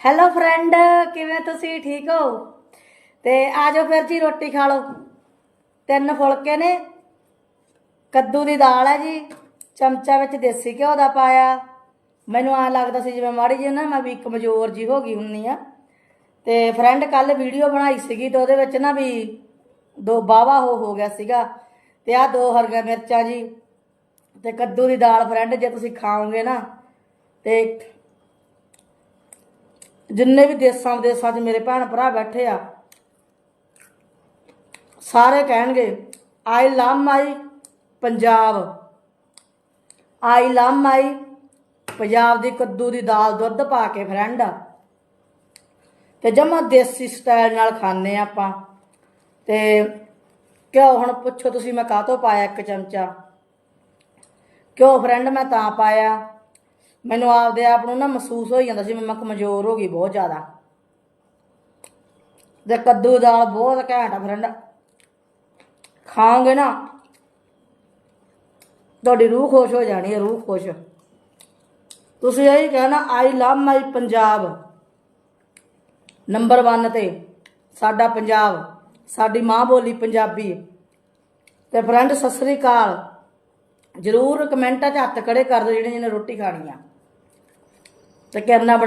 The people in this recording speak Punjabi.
ਹੈਲੋ ਫਰੈਂਡ ਕਿਵੇਂ ਤੁਸੀਂ? ਠੀਕ ਹੋ? ਤੇ ਆਜੋ ਫਿਰ ਜੀ, ਰੋਟੀ ਖਾ ਲਓ। ਤਿੰਨ ਫੁਲਕੇ ਨੇ। ਕੱਦੂ ਦੀ ਦਾਲ ਹੈ ਜੀ। ਚਮਚਾ ਵਿੱਚ ਦੇਸੀ ਘਿਓ ਦਾ ਪਾਇਆ। ਮੈਨੂੰ ਆ ਲੱਗਦਾ ਸੀ ਜਿਵੇਂ ਮਾੜੀ ਜੀ ਨਾ ਮੈਂ ਵੀ ਕਮਜ਼ੋਰ ਜੀ ਹੋ ਗਈ ਹੁੰਨੀ ਆ। ਤੇ ਫਰੈਂਡ ਕੱਲ ਵੀਡੀਓ ਬਣਾਈ ਸੀਗੀ ਤੇ ਉਹਦੇ ਵਿੱਚ ਨਾ ਵੀ ਦੋ ਬਾਵਾ ਹੋ ਹੋ ਗਿਆ ਸੀਗਾ। ਤੇ ਆ ਦੋ ਹਰੀਆਂ ਮਿਰਚਾਂ ਜੀ। ਤੇ ਕੱਦੂ ਦੀ ਦਾਲ ਫਰੈਂਡ ਜੇ ਤੁਸੀਂ ਖਾਓਗੇ ਨਾ ਤੇ ਜਿੰਨੇ ਵੀ ਦੇਸਾਂ ਵਿਦੇਸਾਂ 'ਚ ਮੇਰੇ ਭੈਣ ਭਰਾ ਬੈਠੇ ਆ, ਸਾਰੇ ਕਹਿਣਗੇ I love my Punjab. I love my Punjab ਦੀ ਕੱਦੂ ਦੀ ਦਾਲ ਦੁੱਧ ਪਾ ਕੇ ਫਰੈਂਡ ਤੇ ਜਮਾ ਦੇਸੀ ਸਟਾਈਲ ਨਾਲ ਖਾਣੇ ਆਪਾਂ। ਤੇ ਕਿਉਂ ਹੁਣ ਪੁੱਛੋ ਤੁਸੀਂ ਮੈਂ ਕਾਹ ਤੋਂ ਪਾਇਆ ਇੱਕ ਚਮਚਾ? ਕਿਉਂ ਫਰੈਂਡ ਮੈਂ ਤਾਂ ਪਾਇਆ? ਮੈਨੂੰ ਆਪਦੇ ਆਪ ਨੂੰ ਨਾ ਮਹਿਸੂਸ ਹੋਈ ਜਾਂਦਾ ਸੀ ਵੀ ਮੈਂ ਕਮਜ਼ੋਰ ਹੋ ਗਈ ਬਹੁਤ ਜ਼ਿਆਦਾ। ਤੇ ਕੱਦੂ ਦਾਲ ਬਹੁਤ ਘੈਂਟ ਆ ਫਰੈਂਡ। ਖਾਓਗੇ ਨਾ, ਤੁਹਾਡੀ ਰੂਹ ਖੁਸ਼ ਹੋ ਜਾਣੀ ਹੈ, ਰੂਹ ਖੁਸ਼। ਤੁਸੀਂ ਇਹੀ ਕਹਿਣਾ I love my Punjab. Number 1 ਤੇ ਸਾਡਾ ਪੰਜਾਬ, ਸਾਡੀ ਮਾਂ ਬੋਲੀ ਪੰਜਾਬੀ। ਤੇ ਫਰੈਂਡ, ਸਤਿ ਸ੍ਰੀ ਅਕਾਲ। ਜਰੂਰ ਕਮੈਂਟਾਂ 'ਚ ਹੱਥ ਖੜੇ ਕਰ ਦਿਓ ਜਿਹੜੇ ਜਿਹਨੇ ਰੋਟੀ ਖਾਣੀ ਆ। તો કે એમના